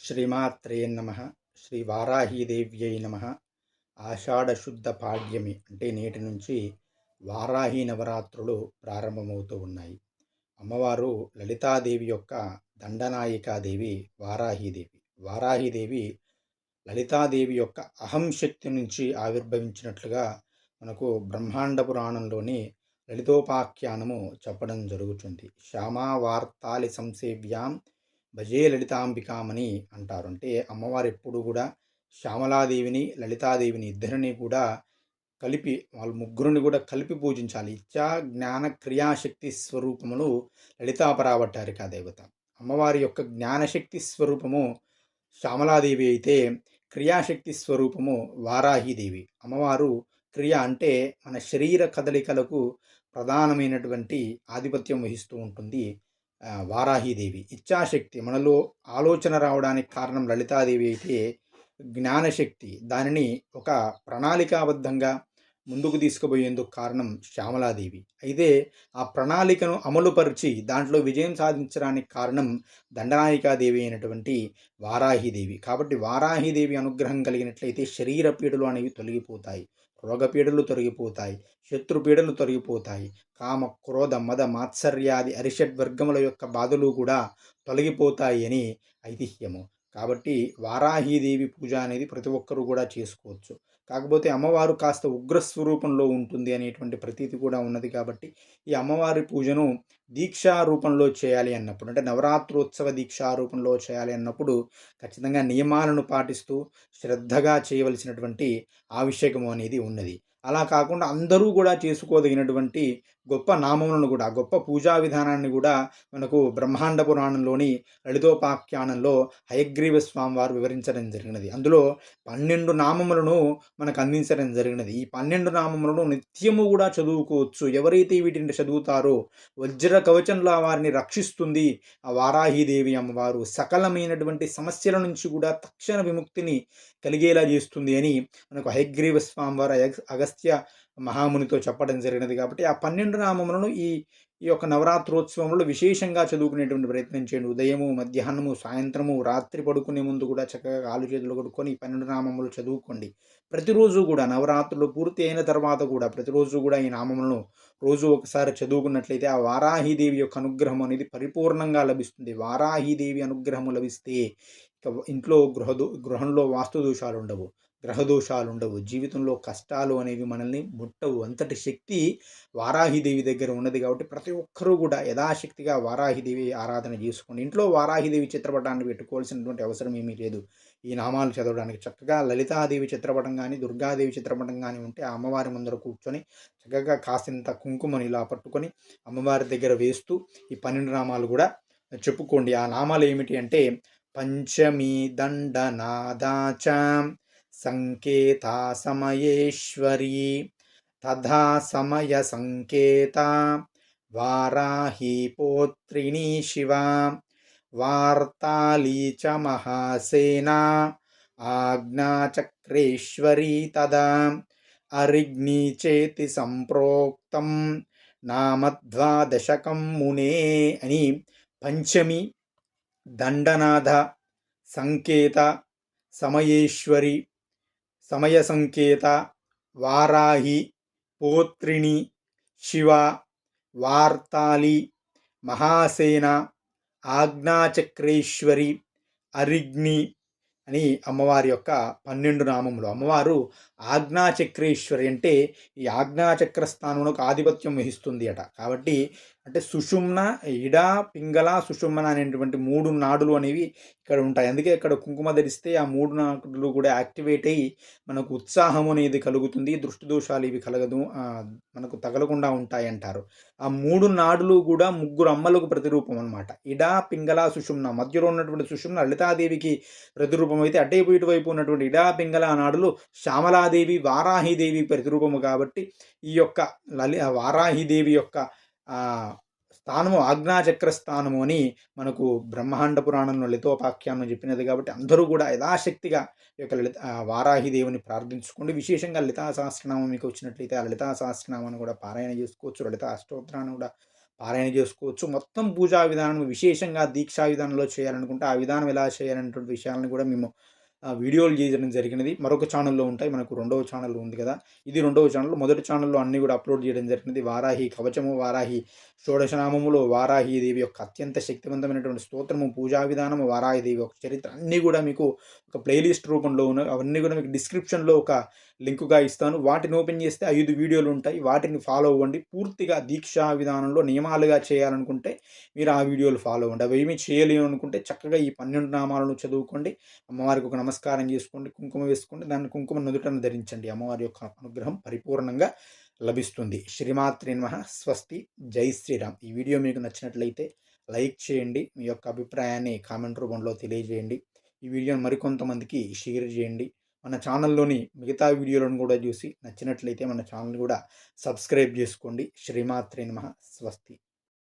శ్రీమాత్రే నమ శ్రీ వారాహీదేవ్యై నమ. ఆషాఢశుద్ధ పాడ్యమి అంటే నేటి నుంచి వారాహి నవరాత్రులు ప్రారంభమవుతూ ఉన్నాయి. అమ్మవారు లలితాదేవి యొక్క దండనాయికాదేవి వారాహీదేవి. వారాహీదేవి లలితాదేవి యొక్క అహం శక్తి నుంచి ఆవిర్భవించినట్లుగా మనకు బ్రహ్మాండ పురాణంలోని లలితోపాఖ్యానము చెప్పడం జరుగుతుంది. శ్యామా వార్తాలి సంసేవ్యాం భజే లలితాంబికామని అంటారు. అంటే అమ్మవారు ఎప్పుడు కూడా శ్యామలాదేవిని లలితాదేవిని ఇద్దరిని కూడా కలిపి వాళ్ళ ముగ్గురిని కూడా కలిపి పూజించాలి. ఇచ్చా జ్ఞాన క్రియాశక్తి స్వరూపములు లలితాపరావట్టారిక దేవత. అమ్మవారి యొక్క జ్ఞానశక్తి స్వరూపము శ్యామలాదేవి అయితే క్రియాశక్తి స్వరూపము వారాహిదేవి. అమ్మవారు క్రియ అంటే మన శరీర కదలికలకు ప్రధానమైనటువంటి ఆధిపత్యం వహిస్తూ ఉంటుంది. వారాహీదేవి. ఇచ్ఛాశక్తి. మనలో ఆలోచన రావడానికి కారణం లలితాదేవి అయితే జ్ఞానశక్తి. దానిని ఒక ప్రణాళికాబద్ధంగా ముందుకు తీసుకుపోయేందుకు కారణం శ్యామలాదేవి. అయితే ఆ ప్రణాళికను అమలుపరిచి దాంట్లో విజయం సాధించడానికి కారణం దండనాయికాదేవి అయినటువంటి వారాహిదేవి. కాబట్టి వారాహిదేవి అనుగ్రహం కలిగినట్లయితే శరీర పీడలు అనేవి తొలగిపోతాయి. రోగపీడలు తొలగిపోతాయి. శత్రుపీడలు తొలగిపోతాయి. కామ క్రోధ మద మాత్సర్యాది అరిషడ్ వర్గముల యొక్క బాధలు కూడా తొలగిపోతాయి అని ఐతిహ్యము. కాబట్టి వారాహీదేవి పూజ అనేది ప్రతి ఒక్కరూ కూడా చేసుకోవచ్చు. కాకపోతే అమ్మవారు కాస్త ఉగ్రస్వరూపంలో ఉంటుంది అనేటువంటి ప్రతీతి కూడా ఉన్నది కాబట్టి ఈ అమ్మవారి పూజను దీక్షా రూపంలో చేయాలి అన్నప్పుడు అంటే నవరాత్రోత్సవ దీక్షా రూపంలో చేయాలి అన్నప్పుడు ఖచ్చితంగా నియమాలను పాటిస్తూ శ్రద్ధగా చేయవలసినటువంటి ఆవశ్యకము అనేది ఉన్నది. అలా కాకుండా అందరూ కూడా చేసుకోదగినటువంటి గొప్ప నామములను కూడా గొప్ప పూజా విధానాన్ని కూడా మనకు బ్రహ్మాండ పురాణంలోని లలితోపాఖ్యానంలో హయగ్రీవ స్వామి వారు వివరించడం జరిగినది. అందులో పన్నెండు నామములను మనకు అందించడం జరిగినది. ఈ పన్నెండు నామములను నిత్యము కూడా చదువుకోవచ్చు. ఎవరైతే వీటిని చదువుతారో వజ్ర కవచంలా వారిని రక్షిస్తుంది ఆ వారాహీదేవి అమ్మవారు. సకలమైనటువంటి సమస్యల నుంచి కూడా తక్షణ విముక్తిని కలిగేలా చేస్తుంది అని మనకు హయగ్రీవ స్వామి వారు అగస్త్య మహామునితో చెప్పడం జరిగినది కాబట్టి ఆ పన్నెండు నామములను ఈ ఈ యొక్క నవరాత్రోత్సవంలో విశేషంగా చదువుకునేటువంటి ప్రయత్నం చేయండి. ఉదయము మధ్యాహ్నము సాయంత్రము రాత్రి పడుకునే ముందు కూడా చక్కగా కాలు చేతులు కొడుకొని ఈ పన్నెండు నామములు చదువుకోండి. ప్రతిరోజు కూడా నవరాత్రులు పూర్తి అయిన తర్వాత కూడా ప్రతిరోజు కూడా ఈ నామములను రోజు ఒకసారి చదువుకున్నట్లయితే ఆ వారాహీదేవి యొక్క అనుగ్రహం అనేది పరిపూర్ణంగా లభిస్తుంది. వారాహీదేవి అనుగ్రహము లభిస్తే ఇంట్లో గృహ గృహంలో వాస్తు దోషాలు ఉండవు గ్రహదోషాలు ఉండవు జీవితంలో కష్టాలు అనేవి మనల్ని ముట్టవు. అంతటి శక్తి వారాహిదేవి దగ్గర ఉన్నది కాబట్టి ప్రతి ఒక్కరూ కూడా యథాశక్తిగా వారాహిదేవి ఆరాధన చేసుకోండి. ఇంట్లో వారాహిదేవి చిత్రపటాన్ని పెట్టుకోవాల్సినటువంటి అవసరం ఏమీ లేదు. ఈ నామాలు చదవడానికి చక్కగా లలితాదేవి చిత్రపటం కానీ దుర్గాదేవి చిత్రపటం కానీ ఉంటే ఆ అమ్మవారి ముందర కూర్చొని చక్కగా కాసింత కుంకుమని ఇలా పట్టుకొని అమ్మవారి దగ్గర వేస్తూ ఈ పన్నెండు నామాలు కూడా చెప్పుకోండి. ఆ నామాలు ఏమిటి అంటే పంచమీ దండనాదాచ సంకేతా సమయేశ్వరీ తథా సమయ సంకేత వారాహి పోత్రిణీ శివ వార్తాళీ చ మహాసేనా ఆజ్ఞాచక్రేశ్వరీ తదా అరిగ్ని చేతి సంప్రోక్తం నామద్వాదశకం మునే అని పంచమి దండనాథ సంకేత సమయేశ్వరి సమయ సంకేత వారాహి పోత్రిణి శివ వార్తాలి మహాసేన ఆజ్ఞాచక్రేశ్వరి అరిగ్ని అని అమ్మవారి యొక్క పన్నెండు నామములు. అమ్మవారు ఆజ్ఞాచక్రేశ్వరి అంటే ఈ ఆజ్ఞాచక్ర స్థానంలో ఆధిపత్యం వహిస్తుంది అట. కాబట్టి అంటే సుషుమ్న ఇడ పింగళ సుషుమ్న అనేటువంటి మూడు నాడులు అనేవి ఇక్కడ ఉంటాయి. అందుకే ఇక్కడ కుంకుమ ధరిస్తే ఆ మూడు నాడులు కూడా యాక్టివేట్ అయ్యి మనకు ఉత్సాహం అనేది కలుగుతుంది. దృష్టి దోషాలు ఇవి కలగదు మనకు తగలకుండా ఉంటాయి అంటారు. ఆ మూడు నాడులు కూడా ముగ్గురు అమ్మలకు ప్రతిరూపం అనమాట ఇడ పింగళ సుషుమ్న. మధ్యలో ఉన్నటువంటి సుషుమ్న లలితాదేవికి ప్రతిరూపం అయితే అడ్డైపు ఇటువైపు ఉన్నటువంటి ఇడా పింగళ నాడులు శ్యామలాదేవి వారాహిదేవి ప్రతిరూపము కాబట్టి ఈ యొక్క లలి వారాహిదేవి యొక్క స్థానము ఆజ్ఞాచక్ర స్థానము అని మనకు బ్రహ్మాండ పురాణంలో లలితోపాఖ్యానం చెప్పినది కాబట్టి అందరూ కూడా యథాశక్తిగా ఈ యొక్క లలిత వారాహిదేవుని ప్రార్థించుకోండి. విశేషంగా లలితా సహస్రనామం మీకు వచ్చినట్లయితే ఆ లలితా సహస్రనామాన్ని కూడా పారాయణ చేసుకోవచ్చు లలిత అష్టోత్తరాన్ని కూడా పారాయణ చేసుకోవచ్చు. మొత్తం పూజా విధానం విశేషంగా దీక్షా విధానంలో చేయాలనుకుంటే ఆ విధానం ఎలా చేయాలనేటువంటి విషయాలను కూడా మేము వీడియోలు చేయడం జరిగినది. మరొక ఛానల్లో ఉంటాయి. మనకు రెండవ ఛానల్ ఉంది కదా. ఇది రెండవ ఛానల్. మొదటి ఛానల్లో అన్నీ కూడా అప్లోడ్ చేయడం జరిగినది. వారాహి కవచము వారాహి షోడశనామములో వారాహి దేవి యొక్క అత్యంత శక్తివంతమైనటువంటి స్తోత్రము పూజా విధానము వారాహి దేవి యొక్క చరిత్ర అన్నీ కూడా మీకు ఒక ప్లేలిస్ట్ రూపంలో ఉన్నాయి అవన్నీ కూడా మీకు డిస్క్రిప్షన్లో ఒక లింకుగా ఇస్తాను. వాటిని ఓపెన్ చేస్తే ఐదు వీడియోలు ఉంటాయి. వాటిని ఫాలో అవ్వండి. పూర్తిగా దీక్షా విధానంలో నియమాలుగా చేయాలనుకుంటే మీరు ఆ వీడియోలు ఫాలో అవ్వండి. అవి ఏమీ చేయలేము అనుకుంటే చక్కగా ఈ పన్నెండు నామాలను చదువుకోండి. అమ్మవారికి ఒక నమస్కారం చేసుకోండి. కుంకుమ వేసుకోండి. దాన్ని కుంకుమ నుదుటను ధరించండి. అమ్మవారి యొక్క అనుగ్రహం పరిపూర్ణంగా లభిస్తుంది. శ్రీమాత్రి నమ. స్వస్తి. జై శ్రీరామ్. ఈ వీడియో మీకు నచ్చినట్లయితే లైక్ చేయండి. మీ యొక్క అభిప్రాయాన్ని కామెంట్ రూపంలో తెలియజేయండి. ఈ వీడియోని మరికొంతమందికి షేర్ చేయండి. మన ఛానల్లోని మిగతా వీడియోలను కూడా చూసి నచ్చినట్లయితే మన ఛానల్ కూడా సబ్స్క్రైబ్ చేసుకోండి. శ్రీమాత్రే నమ. స్వస్తి.